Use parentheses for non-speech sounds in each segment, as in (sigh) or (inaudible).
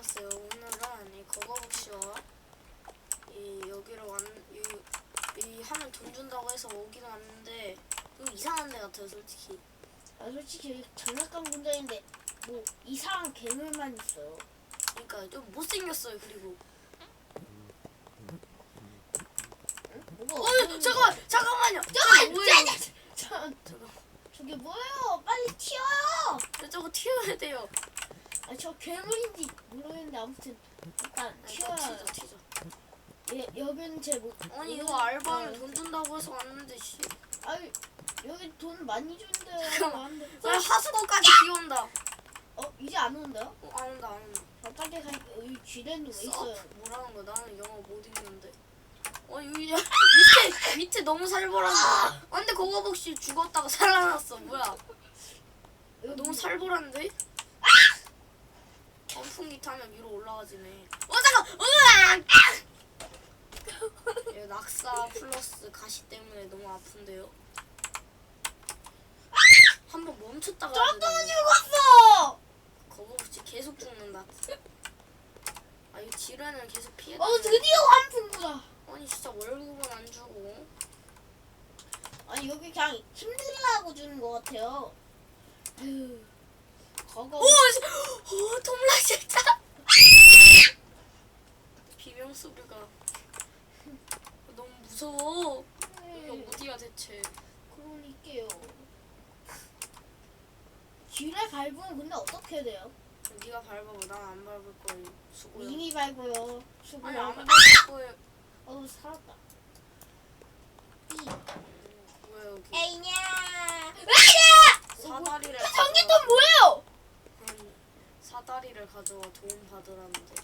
안녕하세요. 오늘은 이 거거북씨와 이 여기로 왔, 이, 이 하면 돈 준다고 해서 오긴 왔는데 좀 이상한 데 같아요, 솔직히. 아 솔직히 장난감 군대인데 뭐 이상한 괴물만 있어요. 그러니까 좀 못생겼어요. 그리고 뭐가 어, 어떤 잠깐만, 잠깐만요. 잠깐만, 뭐예요? 저, 잠깐, 저게 뭐예요? 빨리 튀어요. 저 저거 튀어야 돼요. 아 저 괴물인지 모르겠는데 아무튼 튀어야. 튀죠, 튀죠. 예, 여기는 제 목. 아니 이거 알바하면 돈 준다고 해서 왔는데 씨. 아니 여기 돈 많이 준대요. 잠깐만. 나한테. 나 하수구까지 비온다. 어 이제 안 온다요? 어, 안 온다, 안 온다. 아, 빨리 가. 여기 쥐대는 왜 있어요? 써? 뭐라는 거야? 나는 영어 못 읽는데. 어 여기 (laughs) 밑에 밑에 너무 살벌한데. 아 근데 거거복씨 죽었다가 (laughs) 살아났어. 뭐야? 너무 살벌한데? 선풍기 타면 위로 올라가지네. 어 잠깐. 으악! 얘 낙사 플러스 가시 때문에 너무 아픈데요. 한 번 멈췄다가 되는데. 죽었어. 거거복씨 계속 죽는다. 아 이거 지뢰는 계속 피해. 어 드디어 환풍구다. 아니 진짜 월급은 안 주고 아니 여기 그냥 힘들라고 주는 것 같아요. 아유, 거거. 오! 오 톰라 진짜 비명 소리가 너무 무서워 이거 네, 어디야 대체 그러니까요. 쥐를 밟으면 근데 어떻게 돼요? 네가 밟아봐 난 안 밟을 거야 수고야 이미 밟아요. 아니 수고요. 안 밟을 거야 어 살았다. 왜 여기 에이냐. 사다리를 전기톱 뭐예요? 아니, 사다리를 가져와 도움 받으라는데.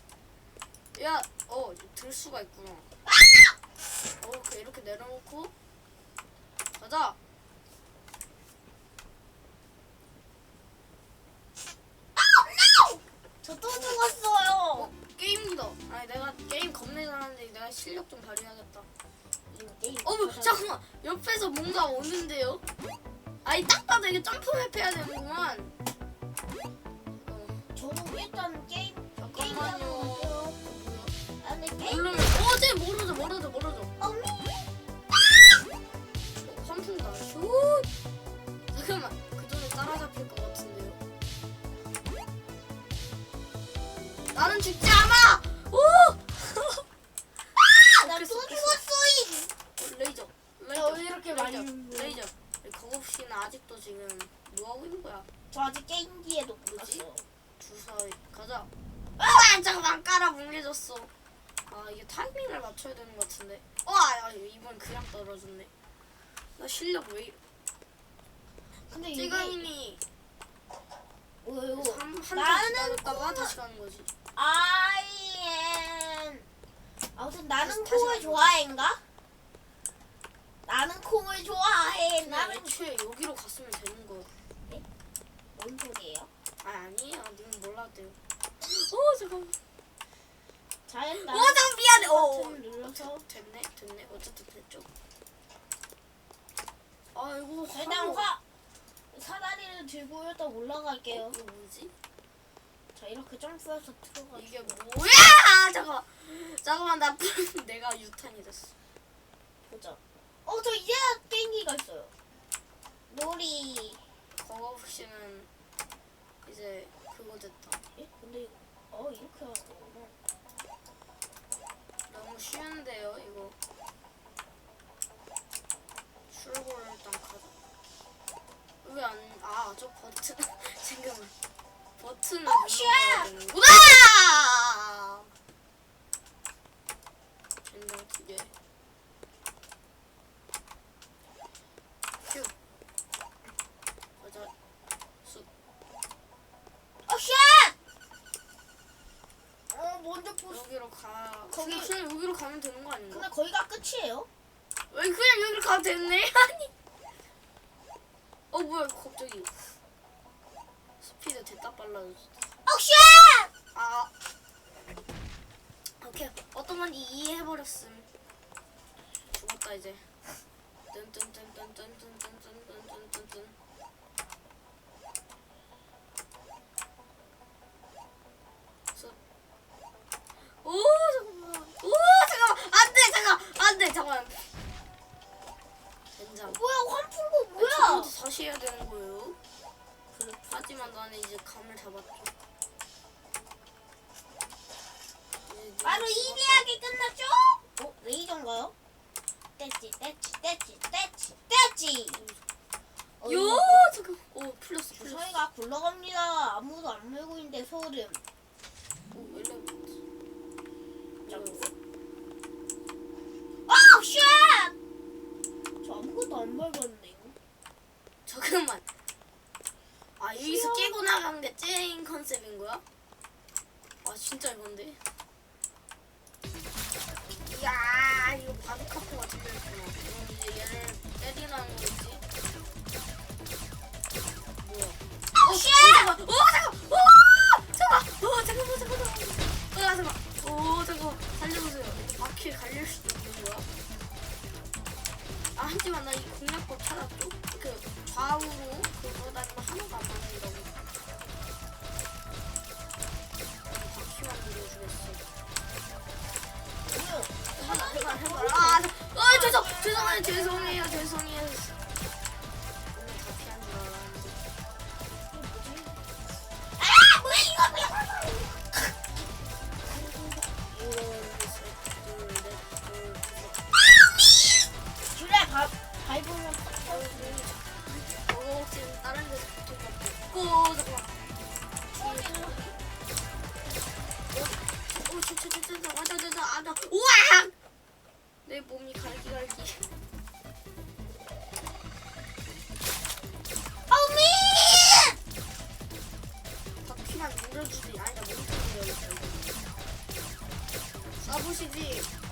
야 어 들 수가 있구나. 어 이렇게 이렇게 내려놓고. 가자. 저 또 죽었어요. 어 게임기다. 아니 내가 게임 겁내 잘하는데 내가 실력 좀 발휘하겠다. 어머 뭐, 잠깐만. 옆에서 뭔가 오는데요? 아니 딱 봐도 이게 점프 맵 해야 되는구만. 어, 저는 일단 게임 게임 잠깐만요 아 게임 모르면 어쟤 모르죠 모르죠 모르죠 어미. 환풍다 슛 잠깐만 그 전에 따라잡힐 것 같은데요 나는 죽지 않아 오 나또 깼어, 깼어. 죽었어. 레이저 저 레이저 이렇게 많이 레이저. 레이저 거북씨는 아직도 지금 뭐 하고 있는 거야 저 아직 게임기에도 못 뭐지? 갔어 요. 주사위 가자 아 잠깐만 깔아 뭉개졌어 아 이게 타이밍을 맞춰야 되는 것 같은데 와 야, 이번 그냥 떨어졌네 나 실력 왜 근데 뭐예요? 한한 나는 코가- 다시 가는 거지 아이엔 아무튼 나는 다시 콩을 좋아해인가? 나는 콩을 좋아해. 나는 애초에 여기로 갔으면 되는 거야 뭔 소리예요? 아 아니에요 님은 몰랐대요 오 잠깐만 자연 오 잠깐 미안해 오 버튼 눌러서 됐네 됐네 어쨌든 됐죠 아이고 일단 화로. 화 사다리를 들고 일단 올라갈게요. 이거 뭐지? 자 이렇게 점프해서 들어가. 이게 뭐야? 잠깐 잠깐만 나 (laughs) 내가 유탄이 됐어. 보자. 어 저 이제 게임기가 있어요. 놀이. 거거북씨는 이제 그거 됐다. 예? 근데 이거 어 이렇게 하고. 너무 쉬운데요 이거. 출구를 일단 가자. 왜 안? 아 저 버튼 (laughs) 잠깐만. 버튼을 어, 쉣! 되는구나. 젠장 두 개. 휴. 가자. 수. 어 쉣! 어 먼저 보스. 여기로 가. 거기- 거기 그냥 여기로 가면 되는 거 아닌가? 근데 거기가 끝이에요. 왜 그냥 여기로 가면 됐네? 아니. 어 뭐야 갑자기 스피드 됐다 빨라졌어. 어 쉣! 아. 오케이 어떤 건지 이해해버렸음. 죽었다 이제. 뜬뜬뜬뜬뜬뜬뜬뜬뜬뜬 잡았죠. 바로 누가 이리하게 끝났죠? 어? 레이저인가요? 떼치 떼치 떼치 떼치 어, 요 잠깐. 오 풀렸어 풀렸어. 주사위가 굴러갑니다 아무도 안 물고 있는데 소름 오 엘레부터. 아 쉣! 저 아무것도 안 밟았네요 잠깐만. 아 여기서 귀여워. 깨고 나간 게 찐 컨셉인 거야? 아 진짜 이건데. 아, 맞아, 맞아. 우와! 내 몸이 갈기갈기. 어미! 바퀴만 눌러주지. 아니다, 몸통 눌러야겠다. 쏴보시지.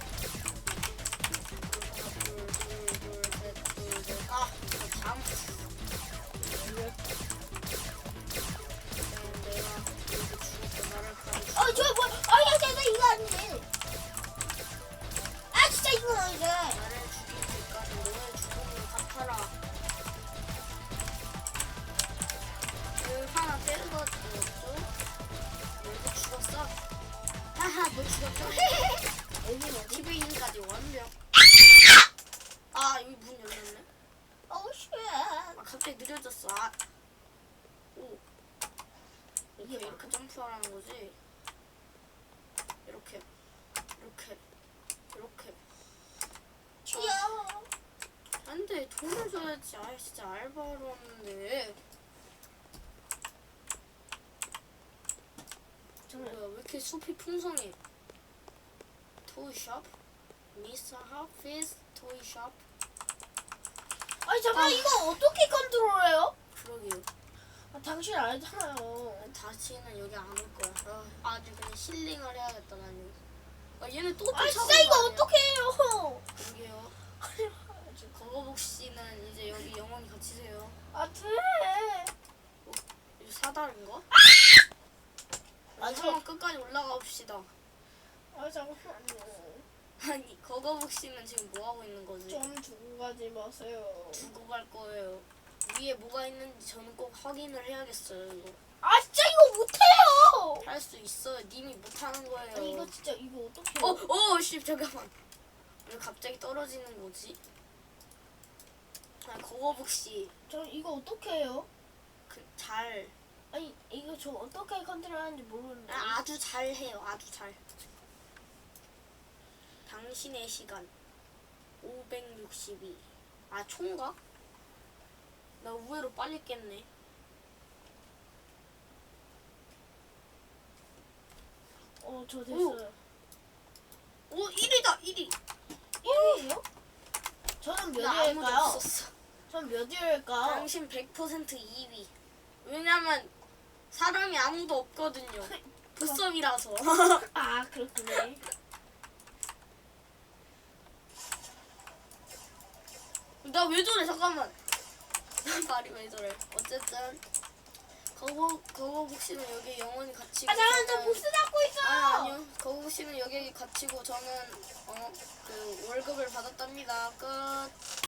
죽었죠? 너도 죽었어? 하하, 너 죽었죠? 여기 어디? TV인까지 완벽. 아, 여기 문 열렸네. 어, 쉣. 아, 갑자기 느려졌어. 아. 오. 이게 이렇게 점프하라는 거지? 이렇게. 이렇게. 이렇게. 귀여워. 안 돼, 돈을 줘야지. 아, 진짜 알바로 왔는데. 뭐야, 왜 이렇게 숲이 풍성해? 토이샵? 미스터 하피스 토이샵? 아니, 잠깐, 아. 이거 어떻게 컨트롤해요? 그러게요. 아, 당신 알잖아요. 다시는 여기 안 올 거야. 아, 아주 그냥 힐링을 해야겠다, 나는. 아, 얘네 또 아, 쫓아오는 진짜 이거 거 아니야? 어떻게 해요? 거거복 씨는 이제 여기 영원히 갇히세요. 아, 돼. 이거 사다른가? 맞아. 한번 끝까지 올라가 봅시다. 아, 잠깐만요. 아니, 거거복 씨는 지금 뭐 하고 있는 거지? 좀 두고 가지 마세요. 두고 갈 거예요. 위에 뭐가 있는지 저는 꼭 확인을 해야겠어요. 이거 아, 진짜 이거 못해요! 할 수 있어요. 님이 못 하는 거예요. 아니, 이거 진짜, 이거 어떻게 어? 어, 씨, 잠깐만. 왜 갑자기 떨어지는 거지? 아, 거거북 씨, 저 이거 어떻게 해요? 그 잘, 아니, 이거 저 어떻게 컨트롤하는지 모르는데. 아, 아주 잘 해요. 아주 잘. 당신의 시간 562. 아, 총각? 나 의외로 빨리 깼네. 어, 저 됐어요. 오, 1위다, 1위. 1위예요? 저는 몇 나 아무도 위일까요? 없었어. 전 몇 위일까요? 당신 100% 2위. 왜냐면 사람이 아무도 없거든요. 부썸이라서. 아, 그렇구나. 나왜 저래 잠깐만. (laughs) 말이 왜 저래. 어쨌든 거거 거거북 씨는 여기 영원히 갇히고. 아, 잠깐만, 저 저는- 보스 잡고 있어요! 아니 아니요. 거거북 씨는 여기 갇히고 저는 어 그 월급을 받았답니다. 끝.